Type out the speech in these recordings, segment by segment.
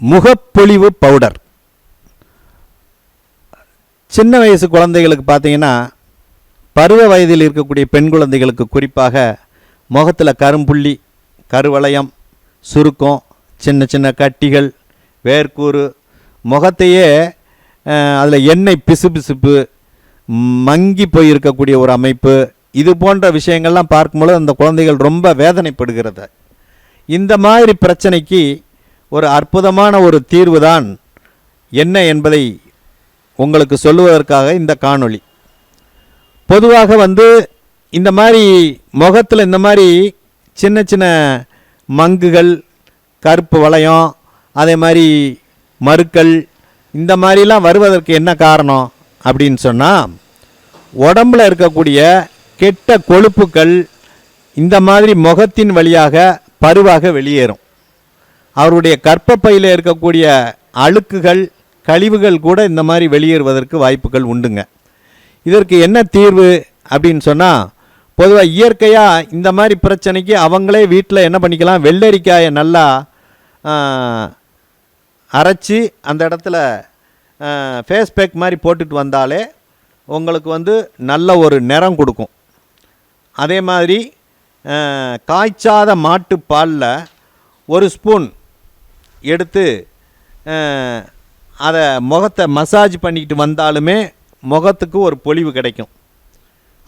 முகப்பொழிவு powder. சின்ன வயசு குழந்தைகளுக்கு பார்த்தீங்கன்னா பருவ வயதில் இருக்கக்கூடிய பெண் குழந்தைகளுக்கு குறிப்பாக முகத்தில் கரும்புள்ளி கருவளையம் சுருக்கம் சின்ன சின்ன கட்டிகள் வேர்க்கூறு முகத்தையே அதில் எண்ணெய் பிசுபிசுப்பு மங்கி போய் இருக்கக்கூடிய ஒரு அமைப்பு இது போன்ற விஷயங்கள்லாம் பார்க்கும்பொழுது அந்த குழந்தைகள் ரொம்ப வேதனைப்படுகிறது. இந்த மாதிரி பிரச்சனைக்கு ஒரு அற்புதமான ஒரு தீர்வு தான் என்ன என்பதை உங்களுக்கு சொல்லுவதற்காக இந்த காணொளி. பொதுவாக வந்து இந்த மாதிரி முகத்தில் இந்த மாதிரி சின்ன சின்ன மங்குகள் கருப்பு வளையம் அதே மாதிரி மருக்கள் இந்த மாதிரிலாம் வருவதற்கு என்ன காரணம் அப்படின்னு சொன்னால் உடம்புல இருக்கக்கூடிய கெட்ட கொழுப்புக்கள் இந்த மாதிரி முகத்தின் வழியாக பருவாக வெளியேறும். அவருடைய கற்பப்பையில் இருக்கக்கூடிய அழுக்குகள் கழிவுகள் கூட இந்த மாதிரி வெளியேறுவதற்கு வாய்ப்புகள் உண்டுங்க. இதற்கு என்ன தீர்வு அப்படின்னு சொன்னால் பொதுவாக இயற்கையாக இந்த மாதிரி பிரச்சனைக்கு அவங்களே வீட்டில் என்ன பண்ணிக்கலாம்? வெள்ளரிக்காயை நல்லா அரைச்சி அந்த இடத்துல ஃபேஸ் பேக் மாதிரி போட்டுட்டு வந்தாலே உங்களுக்கு வந்து நல்ல ஒரு நிறம் கொடுக்கும். அதே மாதிரி காய்ச்சாத மாட்டுப்பாலில் ஒரு ஸ்பூன் எடுத்து அதை முகத்தை மசாஜ் பண்ணிக்கிட்டு வந்தாலுமே முகத்துக்கு ஒரு பொலிவு கிடைக்கும்.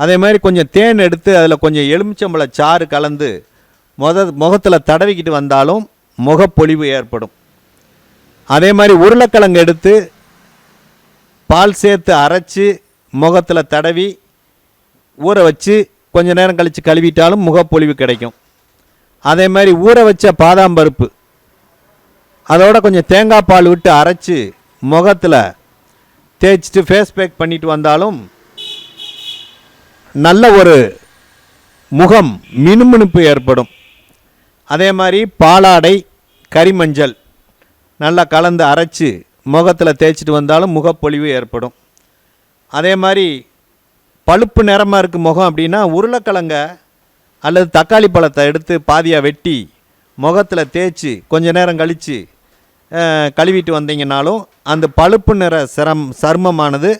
அதே மாதிரி கொஞ்சம் தேன் எடுத்து அதில் கொஞ்சம் எலுமிச்சம்பழ சாறு கலந்து முத முகத்தில் தடவிக்கிட்டு வந்தாலும் முகப்பொலிவு ஏற்படும். அதே மாதிரி உருளைக்கிழங்கு எடுத்து பால் சேர்த்து அரைச்சி முகத்தில் தடவி ஊற வச்சு கொஞ்சம் நேரம் கழித்து கழுவிட்டாலும் முகப்பொலிவு கிடைக்கும். அதே மாதிரி ஊற வச்ச பாதாம் பருப்பு அதோட கொஞ்சம் தேங்காய் பால் விட்டு அரைச்சி முகத்தில் தேய்ச்சிட்டு ஃபேஸ் பேக் பண்ணிட்டு வந்தாலும் நல்ல ஒரு முகம் மினுமினுப்பு ஏற்படும். அதே மாதிரி பாலாடை கரிமஞ்சள் நல்லா கலந்து அரைச்சி முகத்தில் தேய்ச்சிட்டு வந்தாலும் முகப்பொலிவு ஏற்படும். அதே மாதிரி பழுப்பு நிறமாக இருக்குது முகம் அப்படின்னா உருளைக்கிழங்க அல்லது தக்காளி பழத்தை எடுத்து பாதியாக வெட்டி முகத்தில் தேய்ச்சி கொஞ்ச நேரம் கழித்து கழுவிட்டு வந்தீங்கனாலும் அந்த பழுப்பு நிற சிரம் சருமமானது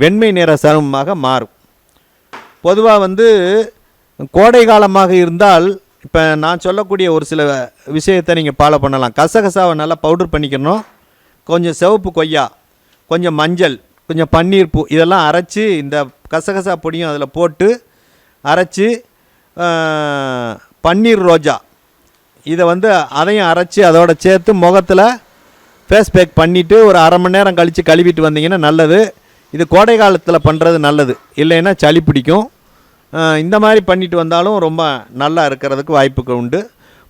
வெண்மை நிற சருமமாக மாறும். பொதுவாக வந்து கோடை காலமாக இருந்தால் இப்போ நான் சொல்லக்கூடிய ஒரு சில விஷயத்தை நீங்கள் ஃபாலோ பண்ணலாம். கசகசாவை நல்லா பவுடர் பண்ணிக்கணும். கொஞ்சம் சிவப்பு கொய்யா கொஞ்சம் மஞ்சள் கொஞ்சம் பன்னீர் பூ இதெல்லாம் அரைச்சி இந்த கசகசா பொடியும் அதில் போட்டு அரைச்சி பன்னீர் ரோஜா இதை வந்து அதையும் அரைச்சி அதோட சேர்த்து முகத்தில் ஃபேஸ் பேக் பண்ணிவிட்டு ஒரு அரை மணி நேரம் கழித்து கழுவிட்டு வந்தீங்கன்னா நல்லது. இது கோடை காலத்தில் பண்ணுறது நல்லது. இல்லைன்னா சளி பிடிக்கும். இந்த மாதிரி பண்ணிட்டு வந்தாலும் ரொம்ப நல்லா இருக்கிறதுக்கு வாய்ப்புகள் உண்டு.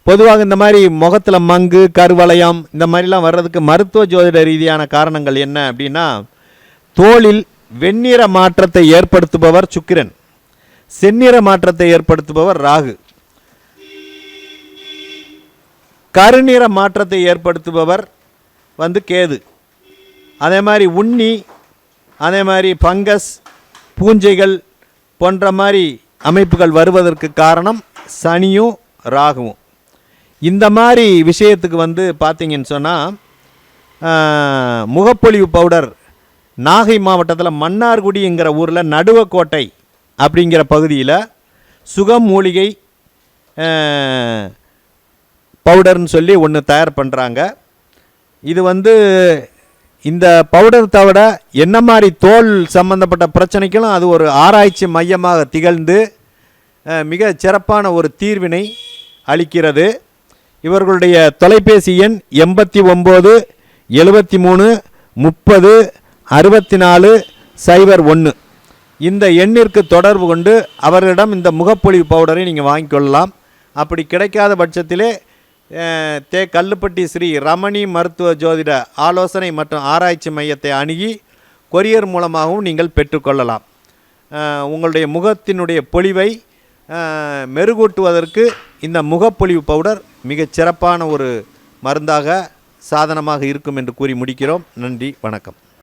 பொதுவாக இந்த மாதிரி முகத்தில் மங்கு கருவளையம் இந்த மாதிரிலாம் வர்றதுக்கு மருத்துவ ஜோதிட ரீதியான காரணங்கள் என்ன அப்படின்னா தோளில் வெண்ணிற மாற்றத்தை ஏற்படுத்துபவர் சுக்கிரன். செந்நிற மாற்றத்தை ஏற்படுத்துபவர் ராகு. கருநிற மாற்றத்தை ஏற்படுத்துபவர் வந்து கேது. அதே மாதிரி உண்ணி அதே மாதிரி ஃபங்கஸ் பூஞ்சைகள் போன்ற மாதிரி அமைப்புகள் வருவதற்கு காரணம் சனியும் ராகுவும். இந்த மாதிரி விஷயத்துக்கு வந்து பார்த்தீங்கன்னு சொன்னால் முகப்பொலிவு பவுடர் நாகை மாவட்டத்தில் மன்னார்குடிங்கிற ஊரில் நடுவக்கோட்டை அப்படிங்கிற பகுதியில் சுகம் மூலிகை பவுடர்னு சொல்லி ஒன்று தயார் பண்ணுறாங்க இது வந்து இந்த பவுடர் தவிர என்ன மாதிரி தோல் சம்பந்தப்பட்ட பிரச்சனைகளும் அது ஒரு ஆராய்ச்சி மையமாக திகழ்ந்து மிக சிறப்பான ஒரு தீர்வினை அளிக்கிறது. இவர்களுடைய தொலைபேசி எண் எண்பத்தி ஒம்பது எழுபத்தி மூணு முப்பது அறுபத்தி நாலு சைபர் ஒன்று இந்த எண்ணிற்கு தொடர்பு கொண்டு அவர்களிடம் இந்த முகப்பொழிவு பவுடரை நீங்கள் வாங்கிக்கொள்ளலாம். அப்படி கிடைக்காத பட்சத்திலே தே கல்லுப்பட்டி ஸ்ரீ ரமணி மருத்துவ ஜோதிட ஆலோசனை மற்றும் ஆராய்ச்சி மையத்தை அணுகி கொரியர் மூலமாகவும் நீங்கள் பெற்றுக்கொள்ளலாம். உங்களுடைய முகத்தினுடைய பொலிவை மெருகூட்டுவதற்கு இந்த முகப்பொலிவு பவுடர் மிகச் சிறப்பான ஒரு மருந்தாக சாதனமாக இருக்கும் என்று கூறி முடிக்கிறோம். நன்றி வணக்கம்.